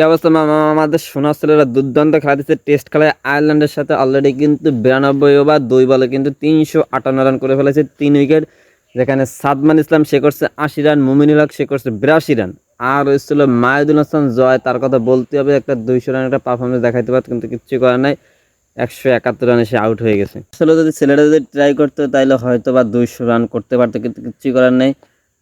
কি অবস্থা? মামা আমাদের সোনা ছেলেরা দুর্দান্ত খেলা দিচ্ছে টেস্ট খেলায় আয়ারল্যান্ডের সাথে অলরেডি কিন্তু বিরানব্বই ওভার দুই বলে কিন্তু তিনশো আটান্ন রান করে ফেলেছে তিন উইকেট যেখানে সাদমান ইসলাম সে করছে আশি রান মুমিনুল হক সে করছে বিরাশি রান আর হয়েছিল মায়দুল হাসান জয়, তার কথা বলতে হবে, একটা দুইশো রানের একটা পারফরমেন্স দেখাইতে পারত, কিন্তু কিচ্ছু করার নাই। একশো একাত্তর রানে সে আউট হয়ে গেছে। আসলে যদি ছেলেটা যদি ট্রাই করতো তাহলে হয়তো বা দুইশো রান করতে পারতো, কিন্তু কিচ্ছু করার নেই।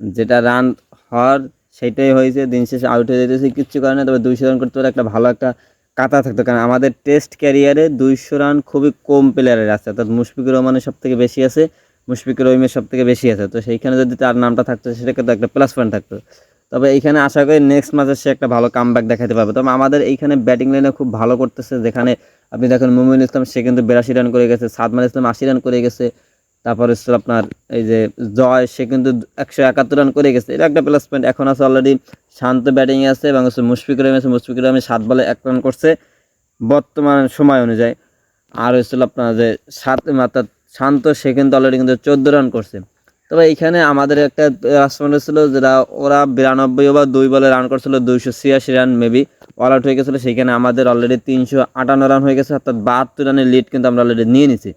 যেটা রান হওয়ার সেটাই হয়েছে, দিন শেষে আউট হয়ে যেতেছে, কিচ্ছু কারণে তবে দুইশো রান করতে পারে একটা ভালো একটা কাতা থাকতো। কারণ আমাদের টেস্ট ক্যারিয়ারে দুইশো রান খুবই কম প্লেয়ারের আছে। অর্থাৎ মুশফিকুর রহমানের সব থেকে বেশি আছে, মুশফিকুর রহিমের সব থেকে বেশি আছে। তো সেইখানে যদি তার নামটা থাকতো সেটা কিন্তু একটা প্লাস পয়েন্ট থাকতো। তবে এইখানে আশা করি নেক্সট ম্যাচে সে একটা ভালো কামব্যাক দেখাতে পারবে। তবে আমাদের এইখানে ব্যাটিং লাইনে খুব ভালো করতেছে। যেখানে আপনি দেখেন মুমিনুল ইসলাম, সে কিন্তু বিরাশি রান করে গেছে, সাদমান ইসলাম আশি রান করে গেছে। তারপর হচ্ছে আপনার এই যে জয়, সে কিন্তু একশো একাত্তর রান করে গেছে। এটা একটা প্লাস পয়েন্ট এখন আছে অলরেডি শান্ত ব্যাটিংয়ে আছে এবং হচ্ছে মুশফিকুর রহিম আছে। মুশফিকুর রহিম সাত বলে এক রান করছে বর্তমান সময় অনুযায়ী। আর হচ্ছিল আপনার যে সাত, অর্থাৎ শান্ত, সে কিন্তু অলরেডি কিন্তু চোদ্দ রান করছে। তবে এইখানে আমাদের একটা ব্যাটসম্যান ছিল যেটা ওরা বিরানব্বই ওভার দুই বলে রান করছিল, দুইশো ছিয়াশি রান মেবি অল আউট হয়ে গেছিল। সেখানে আমাদের অলরেডি তিনশো আটান্ন রান হয়ে গেছে। অর্থাৎ বাহাত্তর রানের লিড কিন্তু আমরা অলরেডি নিয়ে নিছি।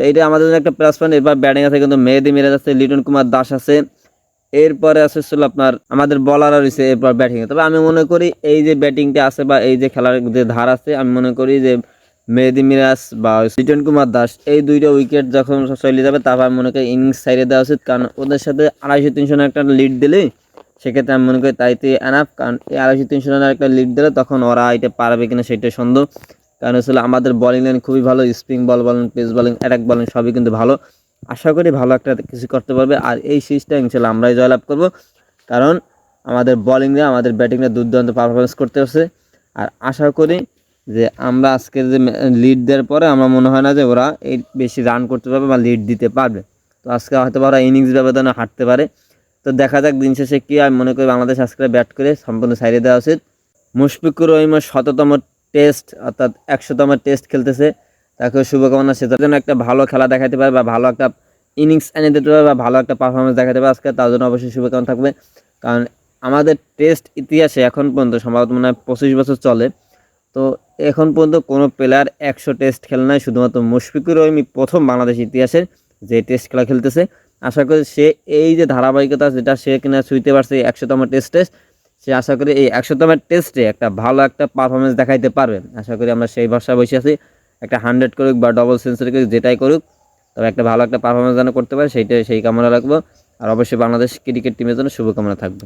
তো এইটা আমাদের জন্য একটা প্লাস পয়েন্ট এবার ব্যাটিং আছে কিন্তু মেহেদি মিরাজ আছে, লিটন কুমার দাস আছে। এরপরে আছে ছিল আপনার, আমাদের বলার রয়েছে এরপর ব্যাটিংয়ে তবে আমি মনে করি এই যে ব্যাটিংটা আছে বা এই যে খেলার যে ধার আছে, আমি মনে করি যে মেহেদি মিরাজ বা লিটন কুমার দাস এই দুইটা উইকেট যখন চলে যাবে, তারপর আমি মনে করি ইনিংস সাইডে দেওয়া উচিত। কারণ ওদের সাথে আড়াইশো তিনশো একটা লিড দিলে সেক্ষেত্রে আমি মনে করি তাইতে এনাফ কারণ এই আড়াইশো তিনশো রানের একটা লিড দিলে তখন ওরা এটা পারবে কিনা সেটা সন্দেহ। কারণ আসলে আমাদের বলিং লাইন খুবই ভালো স্পিং বল বলেন পেস বলিং অ্যাটাক বলেন সবই কিন্তু ভালো। আশা করি ভালো একটা কিছু করতে পারবে। আর এই সিরিজটা ইনশাল্লাহ আমরাই জয়লাভ করব। কারণ আমাদের বলিংরা আমাদের ব্যাটিংরা দুর্দান্ত পারফরমেন্স করতে হচ্ছে। আর আশা করি যে আমরা আজকের যে লিড দেওয়ার পরে আমার মনে হয় না যে ওরা এই বেশি রান করতে পারবে বা লিড দিতে পারবে। তো আজকে হয়তো ওরা ইনিংস ব্যবধানে হাঁটতে পারে। তো দেখা যাক দিন শেষে কী আমি মনে করি বাংলাদেশ আজকে ব্যাট করে সম্পূর্ণ সাইডে দেওয়া উচিত। মুশফিকুর রহিমের শততম টেস্ট, অর্থাৎ একশোতম টেস্ট খেলতেছে। তাকে শুভকামনা, সে তার জন্য একটা ভালো খেলা দেখাতে পারে বা ভালো একটা ইনিংস এনে দিতে পারে বা ভালো একটা পারফরমেন্স দেখাতে পারে আজকে, তার জন্য অবশ্যই শুভকামনা থাকবে। কারণ আমাদের টেস্ট ইতিহাসে এখন পর্যন্ত সম্ভবত মনে হয় পঁচিশ বছর চলে। তো এখন পর্যন্ত কোনো প্লেয়ার একশো টেস্ট খেলে নাই, শুধুমাত্র মুশফিকুর রহিমই প্রথম বাংলাদেশ ইতিহাসের যে টেস্ট খেলা খেলতেছে। আশা করি সে এই যে ধারাবাহিকতা, যেটা সে কিনা ছুঁইতে পারছে একশোতম টেস্ট টেস্টে সে আশা করি এই একশোতম টেস্টে একটা ভালো একটা পারফরমেন্স দেখাইতে পারবে আশা করি আমরা সেই ভরসা বসে আছি। একটা হান্ড্রেড করুক বা ডবল সেঞ্চুরি করুক, যেটাই করুক, তবে একটা ভালো একটা পারফরমেন্স যেন করতে পারে, সেইটাই, সেই কামনা রাখব। আর অবশ্যই বাংলাদেশ ক্রিকেট টিমের জন্য শুভকামনা থাকবে।